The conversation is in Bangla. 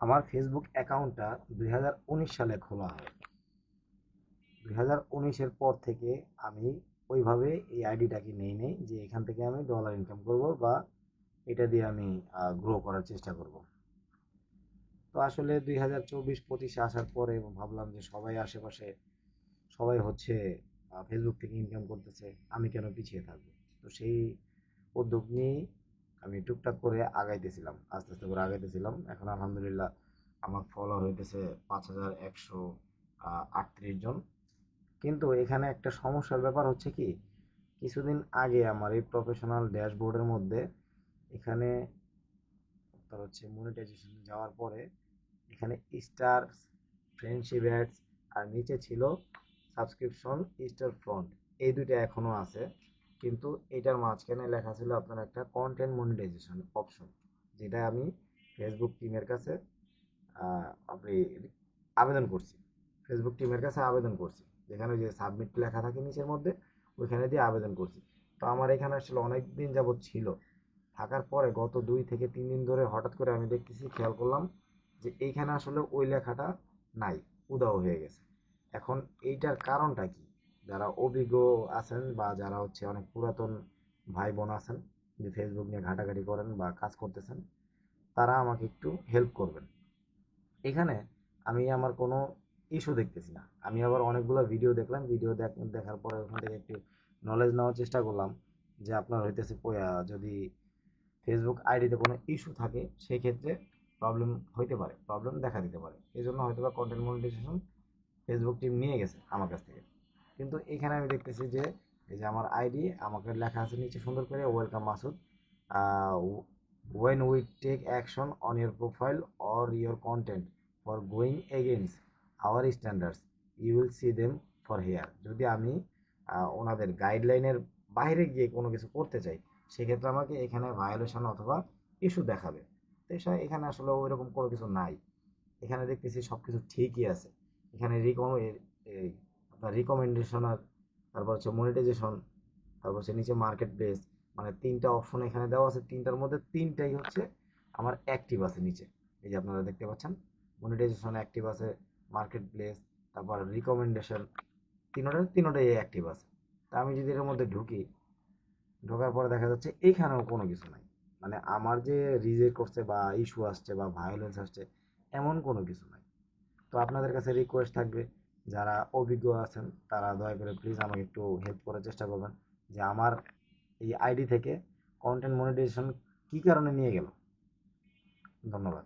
আমার ফেসবুক অ্যাকাউন্টটা দুই হাজার উনিশ সালে খোলা হয়। দুই হাজার উনিশের পর থেকে আমি ওইভাবে এই আইডিটাকে নেই নেই যে এখান থেকে আমি ডলার ইনকাম করব বা এটা দিয়ে আমি গ্রো করার চেষ্টা করব। তো আসলে দুই হাজার চব্বিশ পঁচিশে আসার পরে ভাবলাম যে সবাই আশেপাশে সবাই হচ্ছে ফেসবুক থেকে ইনকাম করতেছে, আমি কেন পিছিয়ে থাকব? তো সেই উদ্যোগ নিয়েই আমি টুকটাক করে আগাইতেছিলাম, আস্তে আস্তে করে আগাইতেছিলাম। এখন আলহামদুলিল্লাহ আমার ফলোয়ার হইতেছে পাঁচ হাজার একশো আটত্রিশ জন। কিন্তু এখানে একটা সমস্যার ব্যাপার হচ্ছে কি, কিছুদিন আগে আমার এই প্রফেশনাল ড্যাশবোর্ডের মধ্যে এখানে তার হচ্ছে মনিটাইজেশন যাওয়ার পরে এখানে স্টার ফ্রেন্ডশিপ অ্যাডস আর নিচে ছিল সাবস্ক্রিপশন স্টার ফ্রন্ট এই দুইটা এখনও আছে। কিন্তু এটার মাঝখানে লেখা ছিল আপনার একটা কন্টেন্ট মনিটাইজেশন অপশন যেটা আমি ফেসবুক টিমের কাছে আপনি আবেদন করছি। ফেসবুক টিমের কাছে আবেদন করছি। যেখানে যে সাবমিট লেখা থাকে নিচের মধ্যে, ওইখানে দিয়ে আবেদন করছি। তো আমার এখানে আসলে অনেক দিন যাবৎ ছিল। থাকার পরে গত দুই থেকে তিন দিন ধরে হঠাৎ করে আমি দেখতেছি, খেয়াল করলাম যে এইখানে আসলে ওই লেখাটা নাই উদাও হয়ে গেছে। এখন এইটার কারণটা কি? যারা অভিজ্ঞ আছেন বা যারা হচ্ছে অনেক পুরাতন ভাই বোন আছেন, যে ফেসবুক নিয়ে ঘাটাঘাটি করেন বা কাজ করতেছেন, তারা আমাকে একটু হেল্প করবেন। এখানে আমি আমার কোনো ইস্যু দেখতেছি না। আমি আবার অনেকগুলো ভিডিও দেখলাম। ভিডিও দেখার পরে ওখান থেকে একটু নলেজ নেওয়ার চেষ্টা করলাম যে আপনার হইতেছে যদি ফেসবুক আইডিতে কোনো ইস্যু থাকে সেই ক্ষেত্রে প্রবলেম হইতে পারে প্রবলেম দেখা দিতে পারে। এই জন্য হয়তো বা কন্টেন্ট মনিটাইজেশন ফেসবুক টিম নিয়ে গেছে আমার কাছ থেকে। কিন্তু এখানে আমি দেখতেছি যে, এই যে আমার আইডি আমাকে লেখা আছে নিচে সুন্দর করে welcome Masud when we take action on your profile or your content for going against our standards you will see them for here যদি আমি ওনাদের গাইডলাইনের বাইরে গিয়ে কোনো কিছু করতে চাই, সেক্ষেত্রে আমাকে এখানে ভায়োলেশন অথবা ইস্যু দেখাবে। তো এখানে আসলে ওই রকম কোনো কিছু নাই। এখানে দেখতেছি সব কিছু ঠিকই আছে। এখানে রিকম আপনার রিকমেন্ডেশন আর, তারপর হচ্ছে মনিটাইজেশন তারপর হচ্ছে নিচে মার্কেট প্লেস মানে তিনটা অপশন এখানে দেওয়া আছে, তিনটার মধ্যে তিনটাই হচ্ছে আমার অ্যাক্টিভ আছে নিচে। এই যে আপনারা দেখতে পাচ্ছেন মনিটাইজেশন অ্যাক্টিভ আছে মার্কেট প্লেস তারপর রিকমেন্ডেশন তিনোটার তিনোটাই অ্যাক্টিভ আছে। তা আমি যদি এর মধ্যে ঢুকি, ঢোকার পরে দেখা যাচ্ছে এইখানেও কোনো কিছু নাই। মানে আমার যে রিজেক্ট করছে বা ইস্যু আসছে বা ভায়োলেন্স আসছে, এমন কোনো কিছু নাই। তো আপনাদের কাছে রিকোয়েস্ট থাকবে যারা অভিজ্ঞ আছেন, তারা দয়া করে প্লিজ আমাকে একটু হেল্প করার চেষ্টা করবেন যে আমার এই আইডি থেকে কন্টেন্ট মনিটাইজেশন কী কারণে নিয়ে গেল। ধন্যবাদ।